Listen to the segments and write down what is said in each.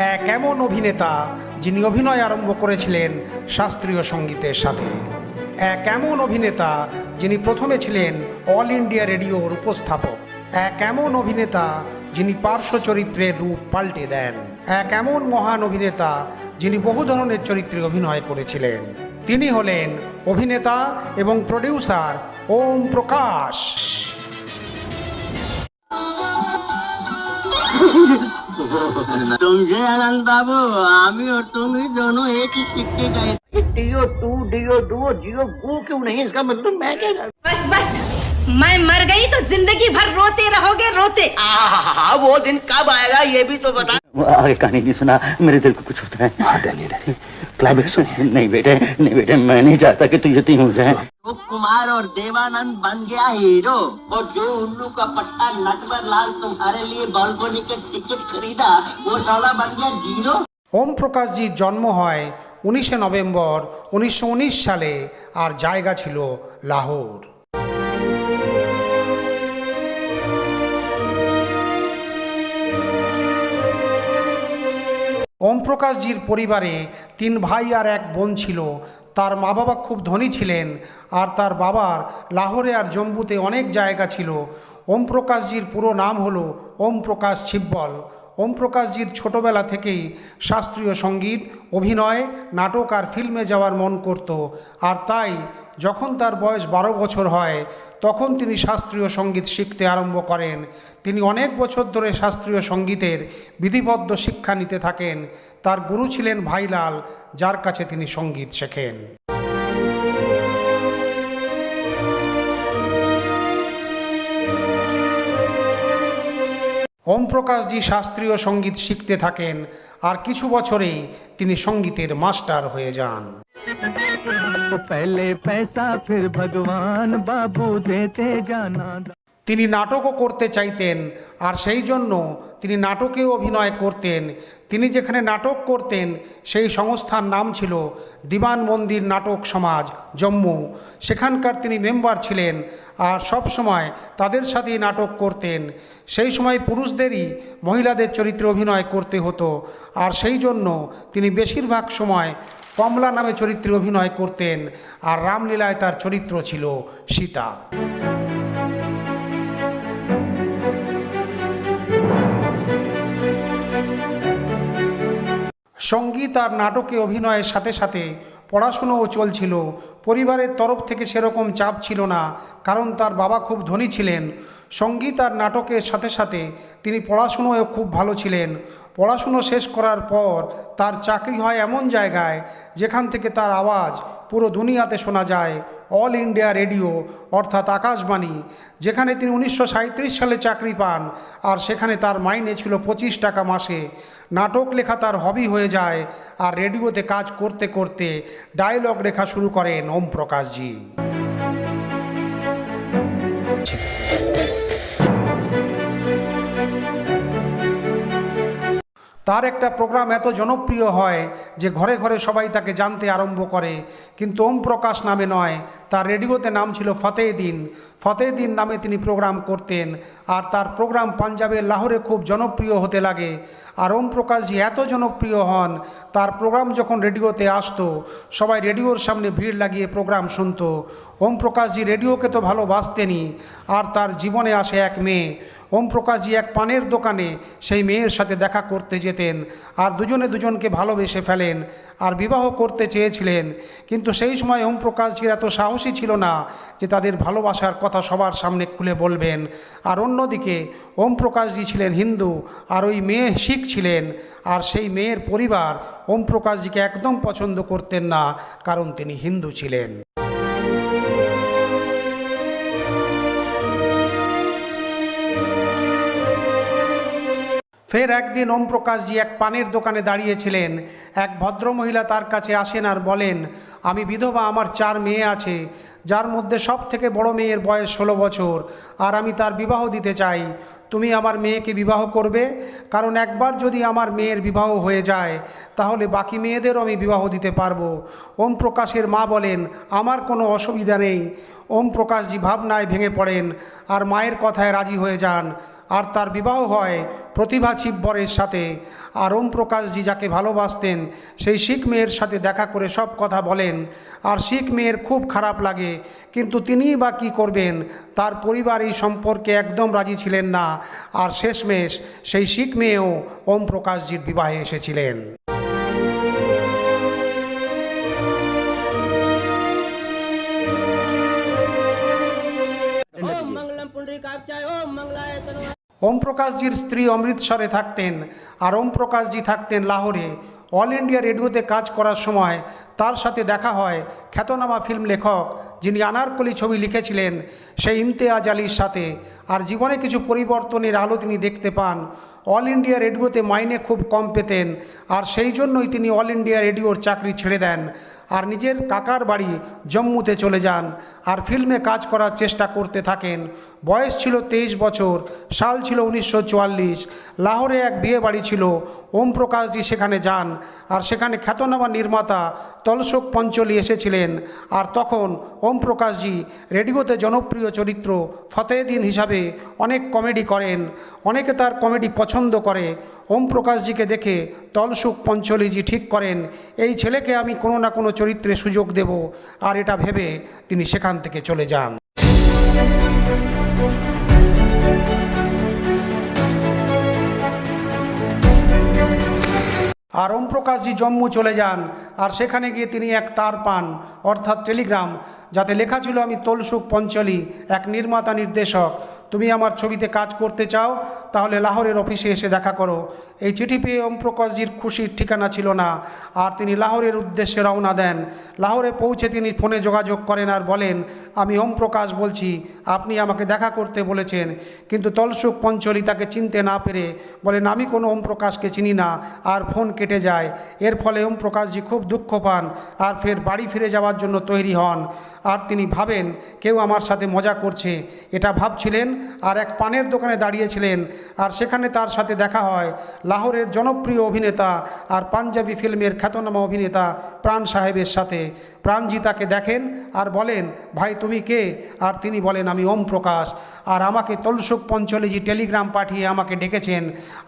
এক এমন অভিনেতা যিনি অভিনয় আরম্ভ করেছিলেন শাস্ত্রীয় সঙ্গীতের সাথে। এক এমন অভিনেতা যিনি প্রথমে ছিলেন অল ইন্ডিয়া রেডিওর উপস্থাপক। এক এমন অভিনেতা যিনি পার্শ্ব চরিত্রের রূপ পাল্টে দেন। এক এমন মহান অভিনেতা যিনি বহু ধরনের চরিত্রে অভিনয় করেছিলেন। তিনি হলেন অভিনেতা এবং প্রডিউসার ওম প্রকাশ। समझे अनंत बाबू आमी और तुम ही दोनों एक ही सिक्के का डीओ टू डीओ डू जियो गो क्यों नहीं? इसका मतलब मैं क्या बस बस। मैं मर गई तो ज़िंदगी भर रोते रहोगे रोते। आ, वो दिन कब आएगा ये भी तो बता। आगे कहानी नहीं सुना मेरे दिल को कुछ होता है। हाँ डैनी डैनी क्लाइमेक्स सुनिए नहीं बेटे नहीं बेटे मैं नहीं चाहता कि तू यतीम हो जाए तो कुमार और देवानंद बन गया हीरो और जो उल्लू का पट्टा नटवर लाल तुम्हारे लिए बालकोनी के टिकट खरीदा वो साला बन गया जीरो ওম প্রকাশজির জন্ম হয় উনিশে নভেম্বর উনিশশো সালে আর জায়গা ছিল লাহোর ওম প্রকাশজির পরিবারে তিন ভাই আর এক বোন ছিল। তার মা বাবা খুব ধনী ছিলেন আর তার বাবার লাহোরে আর জম্বুতে অনেক জায়গা ছিল। ওম প্রকাশজির পুরো নাম হলো ওম প্রকাশ ছিব্বল। ওম প্রকাশজির ছোটবেলা থেকেই শাস্ত্রীয় সংগীত, অভিনয়, নাটক আর ফিল্মে যাওয়ার মন করত। আর তাই যখন তার বয়স বারো বছর হয়, তখন তিনি শাস্ত্রীয় সংগীত শিখতে আরম্ভ করেন। তিনি অনেক বছর ধরে শাস্ত্রীয় সঙ্গীতের বিধিবদ্ধ শিক্ষা নিতে থাকেন। তার গুরু ছিলেন ভাইলাল, যার কাছে তিনি সংগীত শেখেন। ওম প্রকাশজি শাস্ত্রীয় সংগীত শিখতে থাকেন। আর কিছু বছরেই তিনি সঙ্গীতের মাস্টার হয়ে যান। पहले पैसा फिर भगवान बाबू देते जाना। তিনি নাটকও করতে চাইতেন, আর সেই জন্য তিনি নাটকেও অভিনয় করতেন। তিনি যেখানে নাটক করতেন, সেই সংস্থার নাম ছিল দিবান মন্দির নাটক সমাজ, জম্মু। সেখানকার তিনি মেম্বার ছিলেন, আর সব সময় তাদের সাথেই নাটক করতেন। সেই সময় পুরুষদেরই মহিলাদের চরিত্রে অভিনয় করতে হতো, আর সেই জন্য তিনি বেশিরভাগ সময় কমলা নামে চরিত্রে অভিনয় করতেন, আর রামলীলায় তার চরিত্র ছিল সীতা। সংগীত আর নাটকে অভিনয়ের সাথে সাথে পড়াশুনোও চলছিল। পরিবারের তরফ থেকে সেরকম চাপ ছিল না, কারণ তার বাবা খুব ধনী ছিলেন। সংগীত আর নাটকের সাথে সাথে তিনি পড়াশুনোয় খুব ভালো ছিলেন। পড়াশুনো শেষ করার পর তার চাকরি হয় এমন জায়গায় যেখান থেকে তার আওয়াজ পুরো দুনিয়াতে শোনা যায়। অল ইন্ডিয়া রেডিও, অর্থাৎ আকাশবাণী, যেখানে তিনি উনিশশো সাঁইত্রিশ সালে চাকরি পান, আর সেখানে তার মাইনে ছিল পঁচিশ টাকা মাসে। নাটক লেখা তার হবি হয়ে যায়, আর রেডিওতে কাজ করতে করতে ডায়লগ লেখা শুরু করেন ওম প্রকাশজি তার একটা প্রোগ্রাম এত জনপ্রিয় হয় যে ঘরে ঘরে সবাই তাকে জানতে আরম্ভ করে। কিন্তু ওম প্রকাশ নামে নয়, তার রেডিওতে নাম ছিল ফতেহ দিন। ফতেহ দিন নামে তিনি প্রোগ্রাম করতেন। আর তার প্রোগ্রাম পাঞ্জাবের লাহোরে খুব জনপ্রিয় হতে লাগে। আর ওম প্রকাশজি এত জনপ্রিয় হন, তার প্রোগ্রাম যখন রেডিওতে আসতো, সবাই রেডিওর সামনে ভিড় লাগিয়ে প্রোগ্রাম শুনতো। ওম প্রকাশজি রেডিওকে তো ভালোবাসতেনই, আর তার জীবনে আসে এক মেয়ে। ওম প্রকাশজি এক পানের দোকানে সেই মেয়ের সাথে দেখা করতে যেতেন, আর দুজনে দুজনকে ভালোবেসে ফেলেন, আর বিবাহ করতে চেয়েছিলেন। কিন্তু সেই সময় ওম প্রকাশজির এত সাহসী ছিল না যে তাদের ভালোবাসার কথা সবার সামনে খুলে বলবেন। আর অন্যদিকে ওম প্রকাশজি ছিলেন হিন্দু, আর ওই মেয়ে শিখ ছিলেন, আর সেই মেয়ের পরিবার ওম প্রকাশজিকে একদম পছন্দ করতেন না, কারণ তিনি হিন্দু ছিলেন। ফের একদিন ওম প্রকাশজি এক পানের দোকানে দাঁড়িয়েছিলেন। এক ভদ্রমহিলা তার কাছে আসেন আর বলেন, আমি বিধবা, আমার চার মেয়ে আছে, যার মধ্যে সব থেকে বড় মেয়ের বয়স ষোলো বছর, আর আমি তার বিবাহ দিতে চাই। তুমি আমার মেয়েকে বিবাহ করবে, কারণ একবার যদি আমার মেয়ের বিবাহ হয়ে যায়, তাহলে বাকি মেয়েদেরও আমি বিবাহ দিতে পারব। ওম প্রকাশের মা বলেন, আমার কোনো অসুবিধা নেই। ওম প্রকাশজি ভাবনায় ভেঙে পড়েন, আর মায়ের কথায় রাজি হয়ে যান। আর তার বিবাহ হয় প্রতিভা চিব্বরের সাথে। আর ওম প্রকাশজি যাকে ভালোবাসতেন, সেই শিখ মেয়ের সাথে দেখা করে সব কথা বলেন। আর শিখ মেয়ের খুব খারাপ লাগে, কিন্তু তিনিই বা কী করবেন? তার পরিবার এই সম্পর্কে একদম রাজি ছিলেন না। আর শেষমেশ সেই শিখ মেয়েও ওম প্রকাশজির বিবাহে এসেছিলেন। ওম প্রকাশজির স্ত্রী অমৃতসরে থাকতেন আর ওম প্রকাশজি থাকতেন লাহোরে। অল ইন্ডিয়া রেডিওতে কাজ করার সময় তার সাথে দেখা হয় খ্যাতনামা ফিল্ম লেখক যিনি আনারকলি ছবি লিখেছিলেন সেই ইমতেয়াজ আলীর সাথে। আর জীবনে কিছু পরিবর্তনের আলো তিনি দেখতে পান। অল ইন্ডিয়া রেডিওতে মাইনে খুব কম পেতেন আর সেই জন্যই তিনি অল ইন্ডিয়া রেডিওর চাকরি ছেড়ে দেন। আর নিজের কাকার বাড়ি জম্মুতে চলে যান আর ফিল্মে কাজ করার চেষ্টা করতে থাকেন। বয়স ছিল তেইশ বছর, সাল ছিল উনিশশো চুয়াল্লিশ, লাহোরে এক বিয়ে বাড়ি ছিল ওম প্রকাশজি সেখানে যান আর সেখানে খ্যাতনামা নির্মাতা তলসোক পঞ্চলি এসেছিলেন আর তখন ওম প্রকাশজি রেডিওতে জনপ্রিয় চরিত্র ফতেহদিন হিসাবে অনেক কমেডি করেন। অনেকে তার কমেডি পছন্দ করে। ওম প্রকাশজিকে দেখে তলসুক পঞ্চলিজি ঠিক করেন, এই ছেলেকে আমি কোনো না কোনো চরিত্রে সুযোগ দেব, আর এটা ভেবে তিনি সেখান থেকে চলে যান। আর ওম প্রকাশজি জম্মু চলে যান, আর সেখানে গিয়ে তিনি এক তার পান, অর্থাৎ টেলিগ্রাম, যাতে লেখা ছিল আমি তলসুক পঞ্চলি, এক নির্মাতা নির্দেশক। তুমি আমার ছবিতে কাজ করতে চাও, তাহলে লাহোরের অফিসে এসে দেখা করো। এই চিঠি পেয়ে ওম প্রকাশজির খুশির ঠিকানা ছিল না, আর তিনি লাহোরের উদ্দেশ্যে রওনা দেন। লাহোরে পৌঁছে তিনি ফোনে যোগাযোগ করেন আর বলেন, আমি ওম প্রকাশ বলছি, আপনি আমাকে দেখা করতে বলেছেন, কিন্তু তলসুক পঞ্চলি তাকে চিনতে না পেরে বলেন, আমি কোনো ওম প্রকাশকে চিনি না, আর ফোন কেটে যায়। এর ফলে ওম প্রকাশজি খুব দুঃখ পান, আর ফের বাড়ি ফিরে যাওয়ার জন্য তৈরি হন। আর তিনি ভাবেন, কেউ আমার সাথে মজা করছে। এটা ভাবছিলেন আর এক পানের দোকানে দাঁড়িয়েছিলেন আর সেখানে তার সাথে দেখা হয়। লাহোরের জনপ্রিয় অভিনেতা আর পাঞ্জাবি ফিল্মের খ্যাতনামা অভিনেতা প্রাণ সাহেবের সাথে। প্রাণজি তাকে দেখেন আর বলেন, ভাই, তুমি কে? আর তিনি বলেন, আমি ওম প্রকাশ। আর আমাকে তলসুক পঞ্চলিজি টেলিগ্রাম পাঠিয়ে আমাকে ডেকেছেন।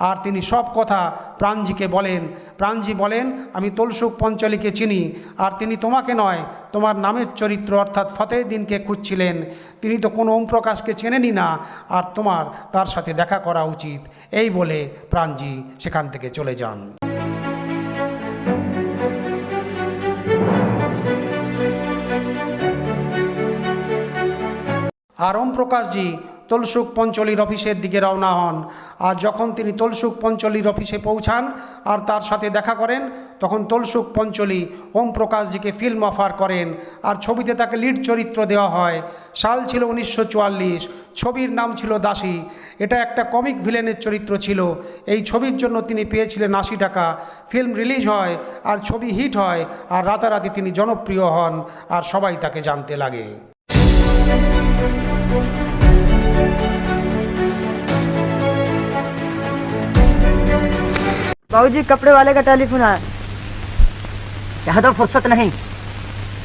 আর তিনি সব কথা প্রাণজিকে বলেন। প্রাণজি বলেন, আমি তলসুক পঞ্চলিকে চিনি, আর তিনি তোমাকে নয়, তোমার নামের চরিত্র অর্থাৎ ফতেহদিনকে খুঁজছিলেন। তিনি তো কোনো ওম প্রকাশকে চেনেনই না, আর তোমার তার সাথে দেখা করা উচিত। এই বলে প্রাণজি সেখান থেকে চলে যান। আর ওম প্রকাশজি তলসুক পঞ্চলির অফিসের দিকে রওনা হন। আর যখন তিনি তলসুক পঞ্চলির অফিসে পৌঁছান আর তার সাথে দেখা করেন, তখন তলসুক পঞ্চলি ওম প্রকাশজিকে ফিল্ম অফার করেন আর ছবিতে তাকে লিড চরিত্র দেওয়া হয়। সাল ছিল উনিশশো চুয়াল্লিশ, ছবির নাম ছিল দাসী। এটা একটা কমিক ভিলেনের চরিত্র ছিল। এই ছবির জন্য তিনি পেয়েছিলেন আশি টাকা। ফিল্ম রিলিজ হয় আর ছবি হিট হয় আর রাতারাতি তিনি জনপ্রিয় হন আর সবাই তাকে জানতে লাগে। बाबूजी कपड़े वाले का टेलीफोन आया यहाँ तो फुर्सत नहीं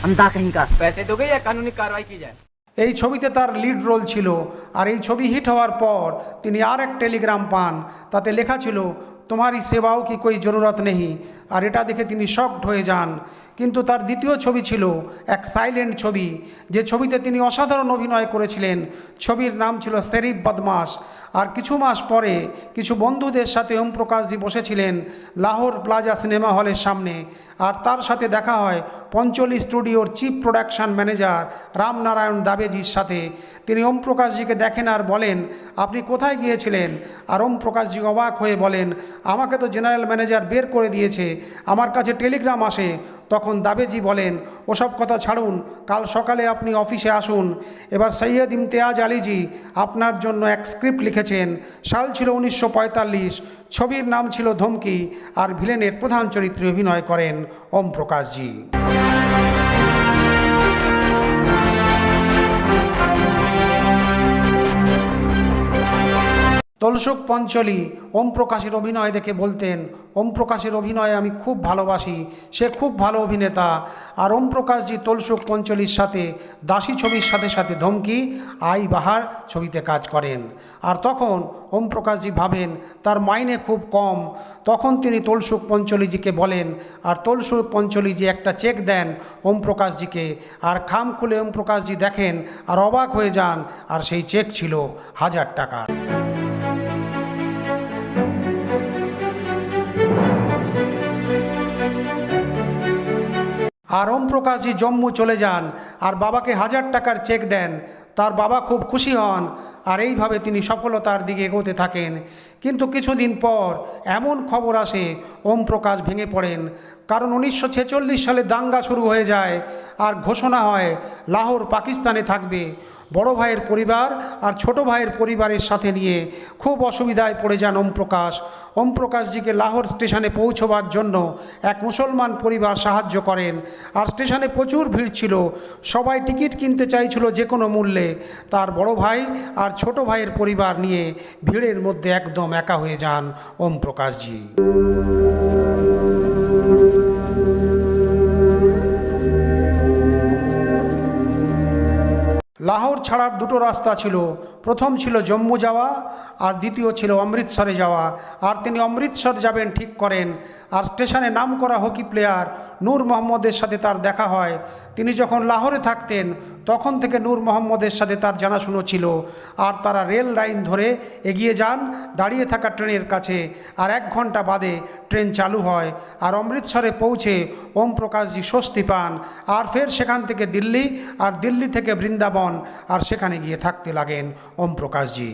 अंधा कहीं का पैसे दोगे या कानूनी कार्रवाई की जाए এই ছবিতে তার লিড রোল ছিল আর এই ছবি হিট হওয়ার পর তিনি আর এক টেলিগ্রাম পান তাতে লেখা ছিল তোমারই সেবাও কি কই জরুরত নেই আর এটা দেখে তিনি শকড হয়ে যান। কিন্তু তার দ্বিতীয় ছবি ছিল এক সাইলেন্ট ছবি, যে ছবিতে তিনি অসাধারণ অভিনয় করেছিলেন। ছবির নাম ছিল শেরিফ বদমাস আর কিছু মাস পরে কিছু বন্ধুদের সাথে ওম প্রকাশজি বসেছিলেন লাহোর প্লাজা সিনেমা হলের সামনে। আর তার সাথে দেখা হয় পঞ্চলি স্টুডিওর চিফ প্রোডাকশন ম্যানেজার রামনারায়ণ দাবেজির সাথে। তিনি ওম প্রকাশজিকে দেখেন আর বলেন, আপনি কোথায় গিয়েছিলেন? আর ওম প্রকাশজি অবাক হয়ে বলেন, আমাকে তো জেনারেল ম্যানেজার বের করে দিয়েছে। আমার কাছে টেলিগ্রাম আসে, তখন দাবেজি বলেন, ওসব কথা ছাড়ুন, কাল সকালে আপনি অফিসে আসুন। এবার সৈয়দ ইমতেয়াজ আলিজি আপনার জন্য এক স্ক্রিপ্ট লিখেছেন, সাল ছিল উনিশশো পঁয়তাল্লিশ, ছবির নাম ছিল ধমকি, আর ভিলেনের প্রধান চরিত্রে অভিনয় করেন ওম প্রকাশজি তলসুক পঞ্চলি ওম প্রকাশের অভিনয় দেখে বলতেন, ওম প্রকাশের অভিনয় আমি খুব ভালোবাসি, সে খুব ভালো অভিনেতা। আর ওম প্রকাশজি তলসুক পঞ্চলির সাথে, দাসী ছবির সাথে সাথে ধমকি, আই বাহার ছবিতে কাজ করেন। আর তখন ওম প্রকাশজি ভাবেন, তার মাইনে খুব কম। তখন তিনি তলসুক পঞ্চলিজিকে বলেন, আর তলসুক পঞ্চলিজি একটা চেক দেন ওম প্রকাশজিকে আর খাম খুলে ওম প্রকাশজি দেখেন, আর অবাক হয়ে যান, আর সেই চেক ছিল হাজার টাকা আর ওম প্রকাশজি জম্মু চলে যান আর বাবাকে হাজার টাকার চেক দেন। তার বাবা খুব খুশি হন আর এইভাবে তিনি সফলতার দিকে এগোতে থাকেন। কিন্তু কিছুদিন পর এমন খবর আসে ওম প্রকাশ ভেঙে পড়েন। কারণ উনিশশো ছেচল্লিশ সালে দাঙ্গা শুরু হয়ে যায় আর ঘোষণা হয়, লাহোর পাকিস্তানে থাকবে। বড় ভাইয়ের পরিবার আর ছোট ভাইয়ের পরিবারের সাথে নিয়ে খুব অসুবিধায় পড়ে যান ওম প্রকাশ ওম প্রকাশজিকে লাহোর স্টেশনে পৌঁছবার জন্য এক মুসলমান পরিবার সাহায্য করেন। আর স্টেশনে প্রচুর ভিড় ছিল। সবাই টিকিট কিনতে চাইছিল যে কোনো মূল্যে। তার বড় ভাই আর ছোট ভাইয়ের পরিবার নিয়ে ভিড়ের মধ্যে একদম একা হয়ে যান ওম প্রকাশজি। লাহোর ছাড়ার দুটো রাস্তা ছিল। প্রথম ছিল জম্মু যাওয়া আর দ্বিতীয় ছিল অমৃতসরে যাওয়া। আর তিনি অমৃতসর যাবেন ঠিক করেন আর স্টেশনে নাম করা হকি প্লেয়ার নূর মোহাম্মদের সাথে তার দেখা হয়। তিনি যখন লাহোরে থাকতেন, তখন থেকে নূর মোহাম্মদের সাথে তার জানাশুনো ছিল। আর তারা রেল লাইন ধরে এগিয়ে যান দাঁড়িয়ে থাকা ট্রেনের কাছে। আর এক ঘণ্টা বাদে ট্রেন চালু হয় আর অমৃতসরে পৌঁছে ওম প্রকাশজি স্বস্তি পান। আর ফের সেখান থেকে দিল্লি আর দিল্লি থেকে বৃন্দাবন আর সেখানে গিয়ে থাকতে লাগেন ওম প্রকাশজি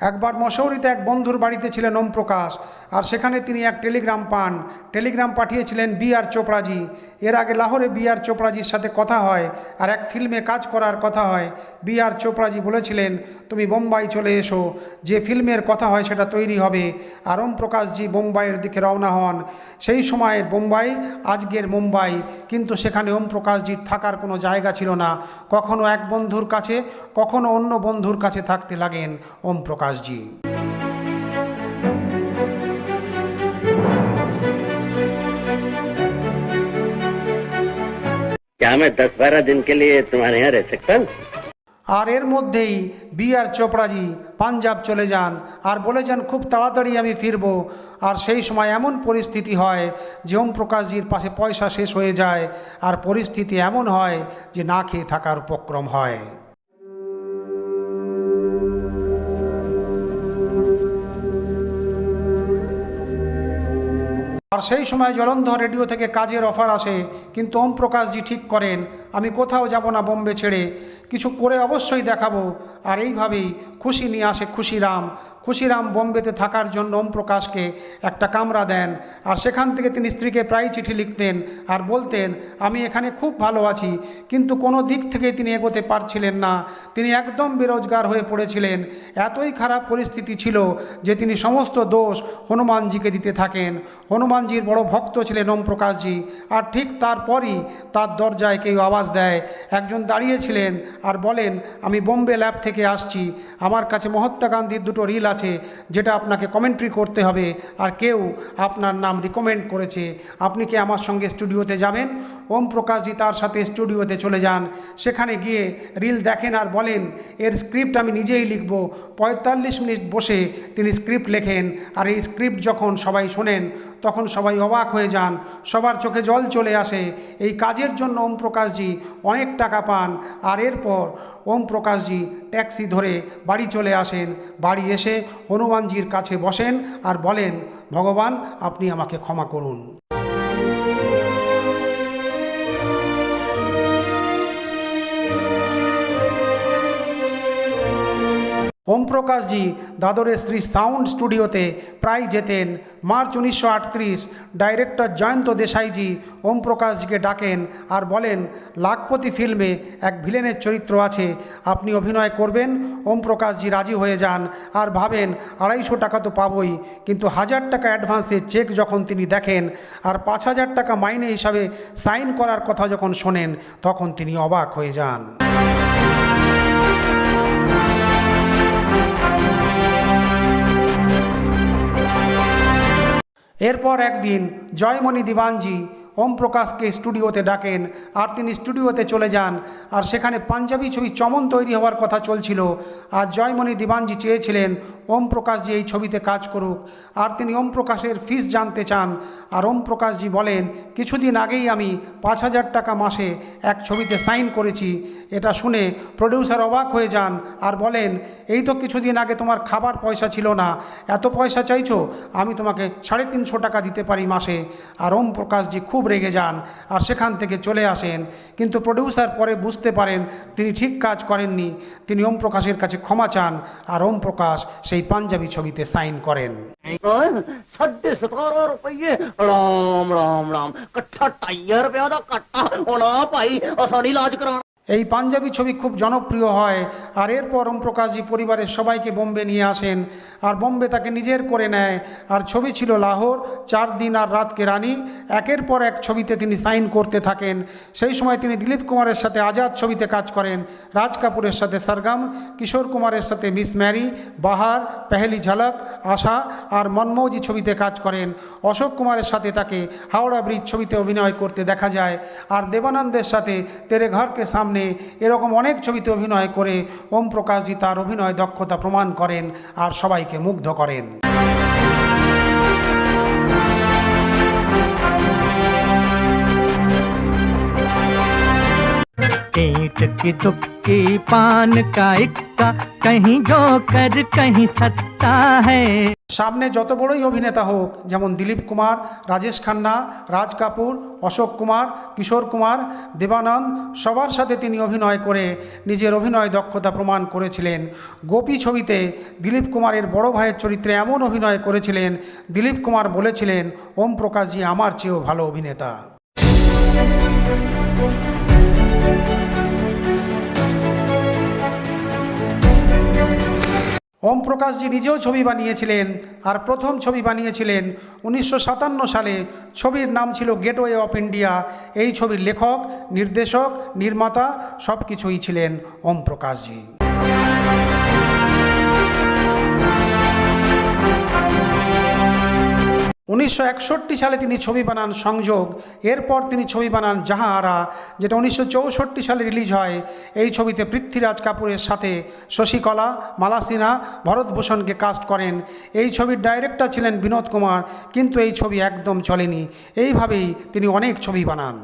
একবার মশৌরিতে এক বন্ধুর বাড়িতে ছিলেন ওম প্রকাশ আর সেখানে তিনি এক টেলিগ্রাম পান। টেলিগ্রাম পাঠিয়েছিলেন বি আর চোপড়াজি। এর আগে লাহোরে বি আর চোপড়াজির সাথে কথা হয়, আর এক ফিল্মে কাজ করার কথা হয়। বি আর চোপড়াজি বলেছিলেন, তুমি বোম্বাই চলে এসো। যে ফিল্মের কথা হয় সেটা তৈরি হবে। আর ওম প্রকাশজি বোম্বাইয়ের দিকে রওনা হন। সেই সময়ের বোম্বাই, আজকের মুম্বাই। কিন্তু সেখানে ওম প্রকাশজির থাকার কোনো জায়গা ছিল না। কখনো এক বন্ধুর কাছে, কখনো অন্য বন্ধুর কাছে থাকতে লাগেন ওম প্রকাশজি क्या मैं दस बारह दिन के लिए तुम्हारे यहाँ रह सकता हूँ আর এর মধ্যেই বি আর চোপড়াজি পাঞ্জাব চলে যান আর বলে যান খুব তাড়াতাড়ি আমি ফিরব আর সেই সময় এমন পরিস্থিতি হয় যে ওম প্রকাশজির পাশে পয়সা শেষ হয়ে যায় আর পরিস্থিতি এমন হয় যে না খেয়ে থাকার উপক্রম হয় আর সেই সময় জলন্ধর রেডিও থেকে কাজের অফার আসে কিন্তু ওম প্রকাশজি ঠিক করেন আমি কোথাও যাব না বোম্বে ছেড়ে। কিছু করে অবশ্যই দেখাবো। আর এইভাবেই খুশি নিয়ে আসে খুশিরাম। খুশিরাম বোম্বেতে থাকার জন্য ওম প্রকাশকে একটা কামরা দেন। আর সেখান থেকে তিনি স্ত্রীকে প্রায় চিঠি লিখতেন আর বলতেন, আমি এখানে খুব ভালো আছি, কিন্তু কোনো দিক থেকে তিনি এগোতে পারছিলেন না। তিনি একদম বেরোজগার হয়ে পড়েছিলেন। এতই খারাপ পরিস্থিতি ছিল যে তিনি সমস্ত দোষ হনুমানজিকে দিতে থাকেন। হনুমানজির বড় ভক্ত ছিলেন ওম প্রকাশজি। আর ঠিক তারপরই তার দরজায় কেউ আওয়াজ দেয়। একজন দাঁড়িয়েছিলেন আর বলেন, আমি বোম্বে ল্যাব থেকে আসছি। আমার কাছে মহাত্মা গান্ধীর দুটো রিল আছে, যেটা আপনাকে কমেন্ট্রি করতে হবে। আর কেউ আপনার নাম রিকমেন্ড করেছে। আপনি কি আমার সঙ্গে স্টুডিওতে যাবেন? ওম প্রকাশজি তার সাথে স্টুডিওতে চলে যান। সেখানে গিয়ে রিল দেখেন আর বলেন, এর স্ক্রিপ্ট আমি নিজেই লিখব। পঁয়তাল্লিশ মিনিট বসে তিনি স্ক্রিপ্ট লেখেন। আর এই স্ক্রিপ্ট যখন সবাই শোনেন, তখন সবাই অবাক হয়ে যান। সবার চোখে জল চলে আসে। এই কাজের জন্য ওম প্রকাশজি অনেক টাকা পান, আর এরপর ওম প্রকাশজি ট্যাক্সি ধরে বাড়ি চলে আসেন। বাড়ি এসে হনুমানজির কাছে বসেন আর বলেন, ভগবান, আপনি আমাকে ক্ষমা করুন। ওম প্রকাশজি দাদরের শ্রী সাউন্ড স্টুডিওতে প্রায় যেতেন। মার্চ উনিশশো আটত্রিশ, ডাইরেক্টর জয়ন্ত দেশাইজি ওম প্রকাশজিকে ডাকেন আর বলেন, লাখপতি ফিল্মে এক ভিলেনের চরিত্র আছে, আপনি অভিনয় করবেন, ওম প্রকাশজি রাজি হয়ে যান আর ভাবেন, আড়াইশো টাকা তো পাবই, কিন্তু হাজার টাকা অ্যাডভান্সে চেক যখন তিনি দেখেন আর পাঁচ হাজার টাকা মাইনে হিসাবে সাইন করার কথা যখন শোনেন, তখন তিনি অবাক হয়ে যান। এরপর একদিন জয়মণি দিবানজি ওম প্রকাশকে স্টুডিওতে ডাকেন আর তিনি স্টুডিওতে চলে যান আর সেখানে পাঞ্জাবি ছবি চমন তৈরি হওয়ার কথা চলছিল। আর জয়মণি দিবানজি চেয়েছিলেন, ওম প্রকাশজি এই ছবিতে কাজ করুক। আর তিনি ওম প্রকাশের ফিস জানতে চান। আর ওম প্রকাশজি বলেন, কিছুদিন আগেই আমি পাঁচ হাজার টাকা মাসে এক ছবিতে সাইন করেছি। এটা শুনে প্রডিউসার অবাক হয়ে যান আর বলেন, এই তো কিছুদিন আগে তোমার খাবার পয়সা ছিল না। এত পয়সা চাইছো, আমি তোমাকে সাড়ে তিনশো টাকা দিতে পারি মাসে। আর ওম প্রকাশজি খুব রেগে যান আর সেখান থেকে চলে আসেন। কিন্তু প্রডিউসার পরে বুঝতে পারেন তিনি ঠিক কাজ করেননি। তিনি ওম প্রকাশের কাছে ক্ষমা চান আর ওম প্রকাশ সেই পাঞ্জাবি ছবিতে সাইন করেন। এই পাঞ্জাবি ছবি খুব জনপ্রিয় হয়, আর এরপর ওমপ্রকাশজি পরিবারের সবাইকে বোম্বে নিয়ে আসেন, আর বোম্বে তাকে নিজের করে নেয়। আর ছবি ছিল লাহোর, চার দিন আর রাতকে রানী। একের পর এক ছবিতে তিনি সাইন করতে থাকেন। সেই সময় তিনি দিলীপ কুমারের সাথে আজাদ ছবিতে কাজ করেন। রাজ কাপুরের সাথে সরগম, কিশোর কুমারের সাথে মিস ম্যারি, বাহার, পেহেলি ঝলক, আশা আর মনমৌজি ছবিতে কাজ করেন। অশোক কুমারের সাথে তাকে হাওড়া ব্রিজ ছবিতে অভিনয় করতে দেখা যায়। আর দেবানন্দের সাথে তেরে ঘরকে সামনে এরকম অনেক ছবিতে অভিনয় করে ওম প্রকাশজি তার অভিনয় দক্ষতা প্রমাণ করেন আর সবাইকে মুগ্ধ করেন ईंट की दुक्की पान का इक्का कहीं जोकर कहीं सत्ता है সামনে যত বড়ই অভিনেতা হোক, যেমন দিলীপ কুমার, রাজেশ খান্না, রাজ কাপুর, অশোক কুমার, কিশোর কুমার, দেবানন্দ, সবার সাথে তিনি অভিনয় করে নিজের অভিনয় দক্ষতা প্রমাণ করেছিলেন। গোপী ছবিতে দিলীপ কুমারের বড় ভাইয়ের চরিত্রে এমন অভিনয় করেছিলেন, দিলীপ কুমার বলেছিলেন ওম প্রকাশজি আমার চেয়েও ভালো অভিনেতা। ওম প্রকাশজি নিজেও ছবি বানিয়েছিলেন আর প্রথম ছবি বানিয়েছিলেন উনিশশো সাতান্ন সালে। ছবির নাম ছিল গেটওয়ে অফ ইন্ডিয়া। এই ছবির লেখক, নির্দেশক, নির্মাতা সব কিছুই ছিলেন ওম প্রকাশজি উনিশশো একষট্টি সালে তিনি ছবি বানান সংযোগ। এরপর তিনি ছবি বানান জাহাহারা যেটা উনিশশো চৌষট্টি সালে রিলিজ হয়। এই ছবিতে পৃথ্বীরাজ কাপুরের সাথে শশীকলা, মালা সিনহা কাস্ট করেন। এই ছবির ডাইরেক্টর ছিলেন বিনোদ কুমার, কিন্তু এই ছবি একদম চলেনি। এইভাবেই তিনি অনেক ছবি বানান।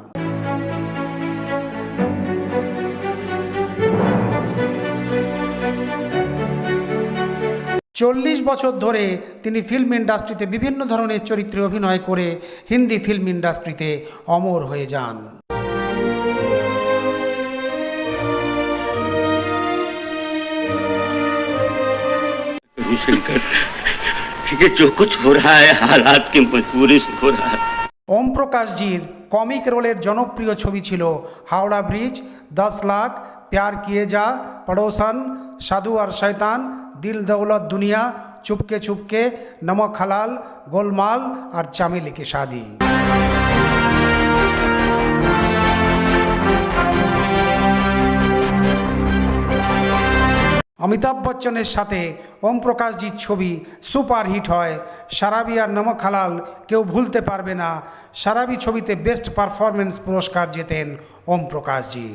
চল্লিশ বছর ধরে তিনি ফিল্ম ইন্ডাস্ট্রিতে বিভিন্ন ধরনের চরিত্রে অভিনয় করে হিন্দি ফিল্ম ইন্ডাস্ট্রিতে অমর হয়ে যান शंकर ये जो कुछ हो रहा है हालात की मजबूरी से हो रहा है ওম প্রকাশজির কমিক রোলের জনপ্রিয় ছবি ছিল হাওড়া ব্রিজ দশ লাখ প্যার কিয়ে যা পড়োসন সাধু আর শয়তান দিল দৌলত দুনিয়া, চুপকে চুপকে, নমক হালাল, গোলমাল আর চামেলি কি শাদি। অমিতাভ বচ্চনের সাথে ওম প্রকাশজির ছবি সুপার হিট হয়। সারাবি আর নমক হালাল কেউ ভুলতে পারবে না। সারাবি ছবিতে বেস্ট পারফরমেন্স পুরস্কার জেতেন ওম প্রকাশজি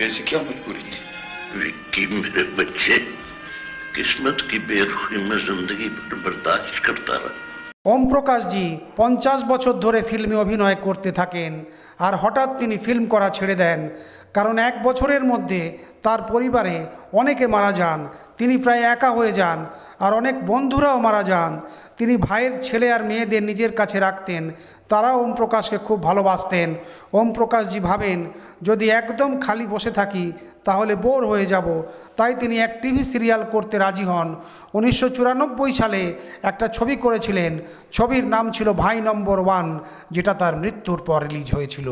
ऐसी क्या मजबूरी थी विक्की मेरे बच्चे किस्मत की बेरुखी में जिंदगी भर बर्दाश्त करता रहा ওম প্রকাশজি পঞ্চাশ বছর ধরে ফিল্মে অভিনয় করতে থাকেন আর হঠাৎ তিনি ফিল্ম করা ছেড়ে দেন কারণ এক বছরের মধ্যে তার পরিবারে অনেকে মারা যান তিনি প্রায় একা হয়ে যান আর অনেক বন্ধুরাও মারা যান। তিনি ভাইয়ের ছেলে আর মেয়েদের নিজের কাছে রাখতেন। তারা ওম প্রকাশকে খুব ভালোবাসতেন। ওম প্রকাশজি ভাবেন, যদি একদম খালি বসে থাকি, তাহলে বোর হয়ে যাব। তাই তিনি এক টিভি সিরিয়াল করতে রাজি হন। উনিশশো চুরানব্বই সালে একটা ছবি করেছিলেন। ছবির নাম ছিল ভাই নম্বর ওয়ান, যেটা তার মৃত্যুর পর রিলিজ হয়েছিল।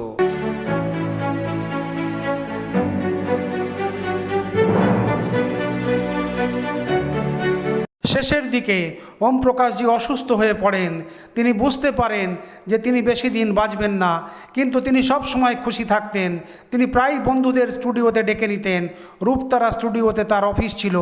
শেষের দিকে ওম প্রকাশজি অসুস্থ হয়ে পড়েন। তিনি বুঝতে পারেন যে তিনি বেশি দিন বাঁচবেন না, কিন্তু তিনি সব সময় খুশি থাকতেন। তিনি প্রায় বন্ধুদের স্টুডিওতে ডেকে নিতেন। রূপতারা স্টুডিওতে তার অফিস ছিল,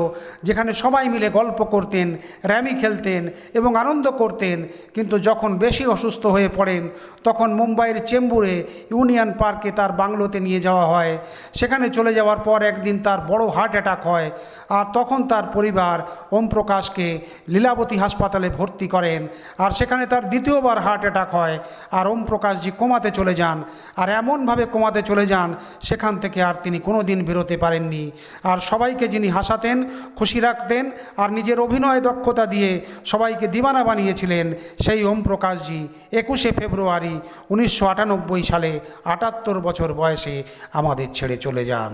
যেখানে সবাই মিলে গল্প করতেন, র্যামি খেলতেন এবং আনন্দ করতেন। কিন্তু যখন বেশি অসুস্থ হয়ে পড়েন, তখন মুম্বাইয়ের চেম্বুরে ইউনিয়ন পার্কে তার বাংলোতে নিয়ে যাওয়া হয়। সেখানে চলে যাওয়ার পর একদিন তার বড় হার্ট অ্যাটাক হয়, আর তখন তার পরিবার ওম প্রকাশকে লীলাবতী হাসপাতালে ভর্তি করেন। আর সেখানে তার দ্বিতীয়বার হার্ট অ্যাটাক হয়। আর ওম প্রকাশজি কোমাতে চলে যান। আর এমনভাবে কোমাতে চলে যান, সেখান থেকে আর তিনি কোনো দিন বেরোতে পারেননি। আর সবাইকে যিনি হাসাতেন, খুশি রাখতেন, আর নিজের অভিনয় দক্ষতা দিয়ে সবাইকে দিবানা বানিয়েছিলেন, সেই ওম প্রকাশজি একুশে ফেব্রুয়ারি উনিশশো আটানব্বই সালে আটাত্তর বছর বয়সে আমাদের ছেড়ে চলে যান।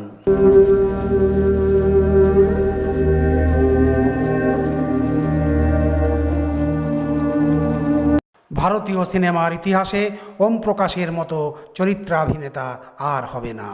ভারতীয় সিনেমার ইতিহাসে ওম প্রকাশের মতো চরিত্রাভিনেতা আর হবে না।